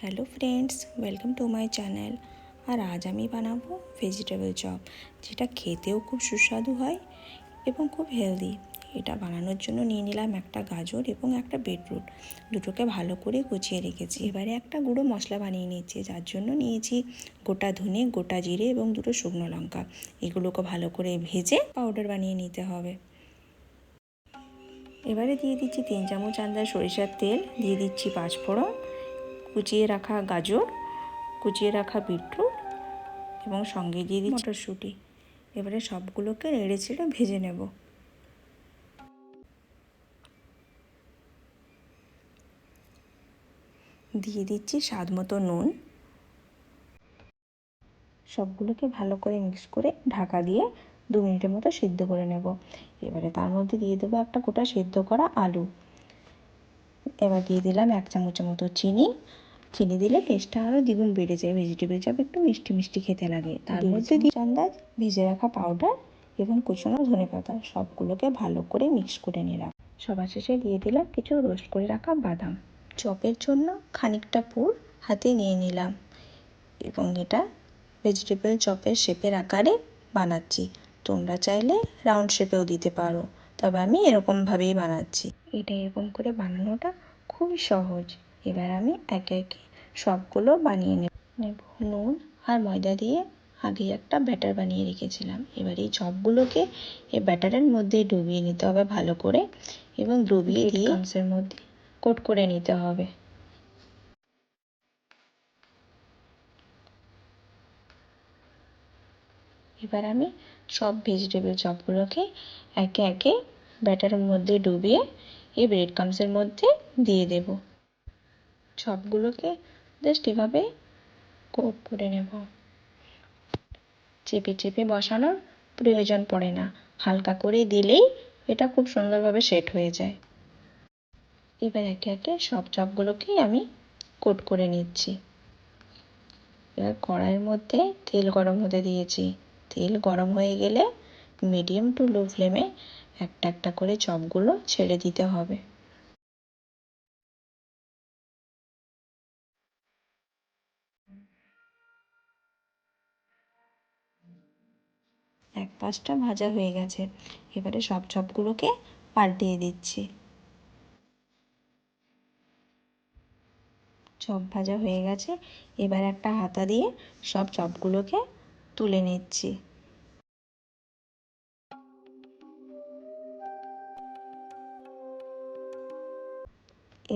Hello friends, welcome to my channel. আর আজ আমি বানাবো ভেজিটেবল চপ, যেটা খেতেও খুব সুস্বাদু হয় এবং খুব হেলদি। এটা বানানোর জন্য নিয়ে নিলাম একটা গাজর এবং একটা বিটরুট। দুটোকে ভালো করে গুছিয়ে রেখেছি। এবারে একটা গুঁড়ো মশলা বানিয়ে নিচ্ছি যার জন্য নিয়েছি গোটা ধনে, গোটা জিরে এবং দুটো শুকনো লঙ্কা। এগুলোকে ভালো করে ভেজে পাউডার বানিয়ে নিতে হবে। এবারে দিয়ে দিচ্ছি তিন চামচ আন্দাজ সরিষার তেল, দিয়ে দিচ্ছি পাঁচফোড়ন কুচিয়ে রাখা গাজর কুচিয়ে রাখা বিটরুট এবং সঙ্গে দিয়ে দিচ্ছি মটরশুঁটি। এবারে সবগুলোকে নেড়ে ছেড়ে ভেজে নেব। দিয়ে দিচ্ছি স্বাদ মতো নুন। সবগুলোকে ভালো করে মিক্স করে ঢাকা দিয়ে দু মিনিটের মতো সিদ্ধ করে নেব। এবারে তার মধ্যে দিয়ে দেবো একটা গোটা সিদ্ধ করা আলু। এবার দিয়ে দিলাম এক চামচের মতো চিনি চিনি দিলে টেস্টটা আরও দ্বিগুণ বেড়ে যায়। ভেজিটেবল চপ একটু মিষ্টি মিষ্টি খেতে লাগে। তার মধ্যে দিয়ে আন্দাজ ভেজে রাখা পাউডার এবং কুচনো ধনে পাতা সবগুলোকে ভালো করে মিক্স করে নিলাম সবার শেষে দিয়ে দিলাম কিছু রোস্ট করে রাখা বাদাম। চপের জন্য খানিকটা পুর হাতে নিয়ে নিলাম এবং এটা ভেজিটেবল চপের শেপের আকারে বানাচ্ছি। তোমরা চাইলে রাউন্ড শেপেও দিতে পারো তবে আমি এরকমভাবেই বানাচ্ছি। এটা এরকম করে বানানোটা খুবই সহজ। এবার আমি একে একে সবগুলো বানিয়ে নেব। নেব নুন আর ময়দা দিয়ে আগে একটা ব্যাটার বানিয়ে রেখেছিলাম। এবার এই চপগুলোকে এই ব্যাটারের মধ্যে ডুবিয়ে নিতে হবে ভালো করে এবং ডুবিয়ে দিয়ে মধ্যে। কোট করে নিতে হবে। এবার আমি সব ভেজিটেবল চপগুলোকে একে একে ব্যাটারের মধ্যে ডুবিয়ে এই ব্রেড ক্রামসের মধ্যে দিয়ে দেব। চপগুলোকে জাস্ট এভাবে কোট করে নেব। চেপে চেপে বসানোর প্রয়োজন পড়ে না। হালকা করে দিলেই এটা খুব সুন্দরভাবে সেট হয়ে যায়। এবার একে একে সব চপগুলোকেই আমি কোট করে নিচ্ছি। এবার কড়াইয়ের মধ্যে তেল গরম হতে দিয়েছি। তেল গরম হয়ে গেলে মিডিয়াম টু লো ফ্লেমে একটা একটা করে চপগুলো ছেড়ে দিতে হবে। এক পাশটা ভাজা হয়ে গেছে। এবারে সব চপগুলোকে পাল্টিয়ে দিচ্ছি। চপ ভাজা হয়ে গেছে। এবার একটা হাতা দিয়ে সব চপগুলোকে তুলে নিচ্ছি।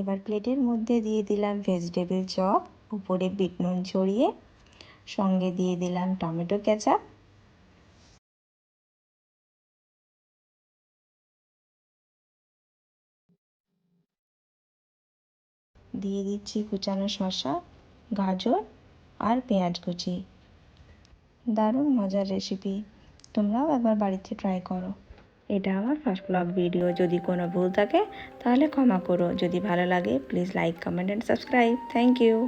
এবার প্লেটের মধ্যে দিয়ে দিলাম ভেজিটেবিল চপ, উপরে বিট নুন ছড়িয়ে, সঙ্গে দিয়ে দিলাম টমেটো কেচাপ দিয়ে দিচ্ছি কুচানো শসা, গাজর আর পেঁয়াজ কুচি। দারুণ মজার রেসিপি তোমরাও একবার বাড়িতে ট্রাই করো। এটা আমার ফার্স্ট ব্লগ ভিডিও যদি কোনো ভুল থাকে, তাহলে ক্ষমা করো। যদি ভালো লাগে please like comment and subscribe thank you